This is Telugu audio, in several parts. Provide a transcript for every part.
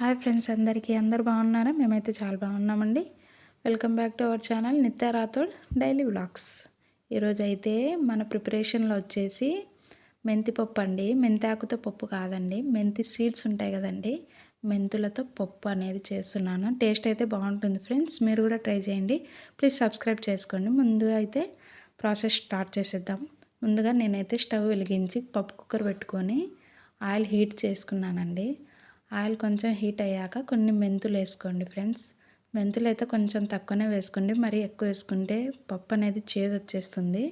హాయ్ ఫ్రెండ్స్ అందరికీ. అందరు బాగున్నారా? మేమైతే చాలా బాగున్నామండి. Welcome back to our channel Nitya Rathod daily vlogs. ఈరోజు అయితే మన ప్రిపరేషన్లో వచ్చేసి మెంతి పప్పు అండి. మెంతాకుతో పప్పు కాదండి. మెంతి సీడ్స్ ఉంటాయి కదండి. మెంతులతో పప్పు అనేది చేస్తున్నాను. టేస్ట్ అయితే బాగుంటుంది ఫ్రెండ్స్. మీరు కూడా ట్రై చేయండి. ప్లీజ్ సబ్స్క్రైబ్ చేసుకోండి. ముందుగా అయితే ప్రాసెస్ స్టార్ట్ చేసేద్దాం. ముందుగా నేనైతే స్టవ్ వెలిగించి పప్పు కుక్కర్ పెట్టుకొని ఆయిల్ హీట్ చేసుకున్నానండి. ఆయిల్ కొంచెం హీట్ అయ్యాక కొన్ని మెంతులు వేసుకోండి ఫ్రెండ్స్. మెంతులు అయితే కొంచెం తక్కువనే వేసుకోండి. మరీ ఎక్కువ వేసుకుంటే పప్పు అనేది చేదు వచ్చేస్తుంది.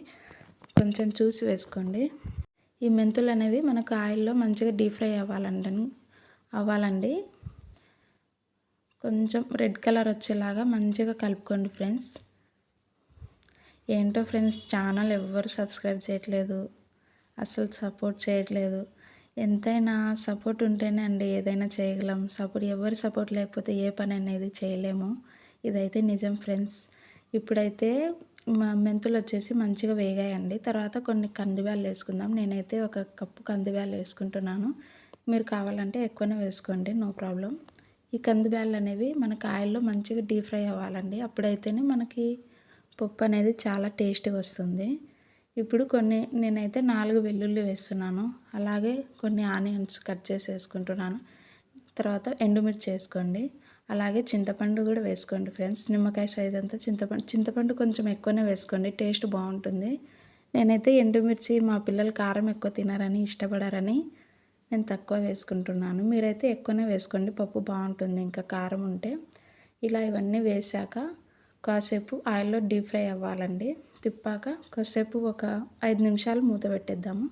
కొంచెం చూసి వేసుకోండి. ఈ మెంతులు అనేవి మనకు ఆయిల్లో మంచిగా డీప్ ఫ్రై అవ్వాలండి అవ్వాలండి. కొంచెం రెడ్ కలర్ వచ్చేలాగా మంచిగా కలుపుకోండి ఫ్రెండ్స్. ఏంటో ఫ్రెండ్స్ ఛానల్ ఎవ్వరు సబ్స్క్రైబ్ చేయట్లేదు. అసలు సపోర్ట్ చేయట్లేదు. ఎంతైనా సపోర్ట్ ఉంటేనే అండి ఏదైనా చేయగలం. సపోర్ట్ ఎవరి సపోర్ట్ లేకపోతే ఏ పని అనేది చేయలేము. ఇదైతే నిజం ఫ్రెండ్స్. ఇప్పుడైతే మెంతులు వచ్చేసి మంచిగా వేగాయండి. తర్వాత కొన్ని కందిబ్యాలు వేసుకుందాం. నేనైతే ఒక కప్పు కందిబ్యాలు వేసుకుంటున్నాను. మీరు కావాలంటే ఎక్కువనే వేసుకోండి నో ప్రాబ్లం. ఈ కందిబ్యాలు అనేవి మనకు ఆయిల్లో మంచిగా డీప్ ఫ్రై అవ్వాలండి. అప్పుడైతేనే మనకి పప్పు అనేది చాలా టేస్టీగా వస్తుంది. ఇప్పుడు కొన్ని నేనైతే నాలుగు వెల్లుల్లి వేస్తున్నాను. అలాగే కొన్ని ఆనియన్స్ కట్ చేసి వేసుకుంటున్నాను. తర్వాత ఎండుమిర్చి వేసుకోండి. అలాగే చింతపండు కూడా వేసుకోండి ఫ్రెండ్స్. నిమ్మకాయ సైజ్ అంతా చింతపండు చింతపండు కొంచెం ఎక్కువనే వేసుకోండి. టేస్ట్ బాగుంటుంది. నేనైతే ఎండుమిర్చి మా పిల్లలు కారం ఎక్కువ తినారని ఇష్టపడారని నేను తక్కువ వేసుకుంటున్నాను. మీరైతే ఎక్కువనే వేసుకోండి. పప్పు బాగుంటుంది. ఇంకా కారం ఉంటే. ఇలా ఇవన్నీ వేసాక కాసేపు ఆయిల్లో డీప్ ఫ్రై అవ్వాలండి. తిప్పాక కాసేపు ఒక ఐదు నిమిషాలు మూత పెట్టేద్దాము.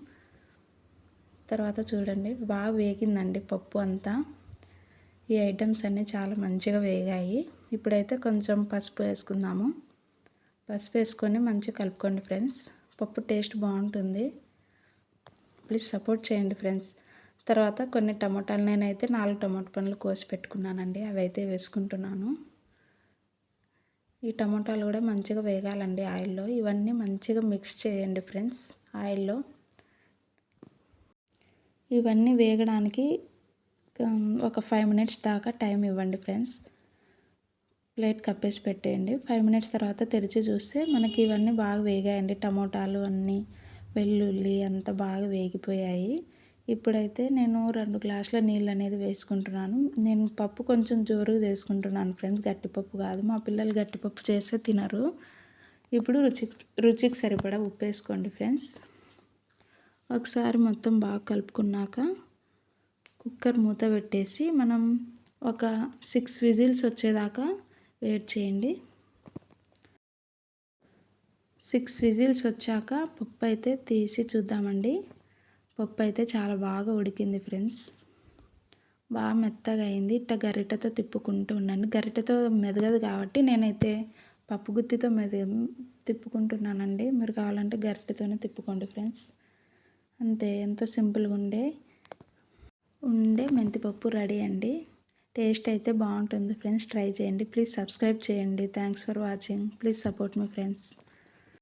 తర్వాత చూడండి బాగా వేగిందండి పప్పు అంతా. ఈ ఐటమ్స్ అన్నీ చాలా మంచిగా వేగాయి. ఇప్పుడైతే కొంచెం పసుపు వేసుకుందాము. పసుపు వేసుకొని మంచిగా కలుపుకోండి ఫ్రెండ్స్. పప్పు టేస్ట్ బాగుంటుంది. ప్లీజ్ సపోర్ట్ చేయండి ఫ్రెండ్స్. తర్వాత కొన్ని టమాటాలు నేనైతే నాలుగు టమాటా పండ్లు కోసి పెట్టుకున్నానండి. అవి అయితే వేసుకుంటున్నాను. ఈ టమాటాలు కూడా మంచిగా వేగాలండి ఆయిల్లో. ఇవన్నీ మంచిగా మిక్స్ చేయండి ఫ్రెండ్స్ ఆయిల్లో. ఇవన్నీ వేగడానికి ఒక ఫైవ్ మినిట్స్ దాకా టైం ఇవ్వండి ఫ్రెండ్స్. ప్లేట్ కప్పేసి పెట్టేయండి. ఫైవ్ మినిట్స్ తర్వాత తెరిచి చూస్తే మనకి ఇవన్నీ బాగా వేగాయండి. టమోటాలు అన్నీ వెల్లుల్లి అంతా బాగా వేగిపోయాయి. ఇప్పుడైతే నేను రెండు గ్లాసుల నీళ్ళు అనేది వేసుకుంటున్నాను. నేను పప్పు కొంచెం జోరుగా చేసుకుంటున్నాను ఫ్రెండ్స్. గట్టిపప్పు కాదు. మా పిల్లలు గట్టిపప్పు చేస్తే తినరు. ఇప్పుడు రుచి రుచికి సరిపడా ఉప్పు వేసుకోండి ఫ్రెండ్స్. ఒకసారి మొత్తం బాగా కలుపుకున్నాక కుక్కర్ మూత పెట్టేసి మనం ఒక సిక్స్ విజిల్స్ వచ్చేదాకా వెయిట్ చేయండి. సిక్స్ విజిల్స్ వచ్చాక పప్పు అయితే తీసి చూద్దామండి. పప్పు అయితే చాలా బాగా ఉడికింది ఫ్రెండ్స్. బాగా మెత్తగా అయింది. ఇట్ట గరిటతో తిప్పుకుంటూ ఉన్నాను. గరిటతో మెదగదు కాబట్టి నేనైతే పప్పు గుత్తితో మెద తిప్పుకుంటున్నానండి. మీరు కావాలంటే గరిటెతోనే తిప్పుకోండి ఫ్రెండ్స్. అంతే ఎంతో సింపుల్గా ఉండే ఉండే మెంతిపప్పు రెడీ అండి. టేస్ట్ అయితే బాగుంటుంది ఫ్రెండ్స్. ట్రై చేయండి. ప్లీజ్ సబ్స్క్రైబ్ చేయండి. Thanks for watching. Please support me friends.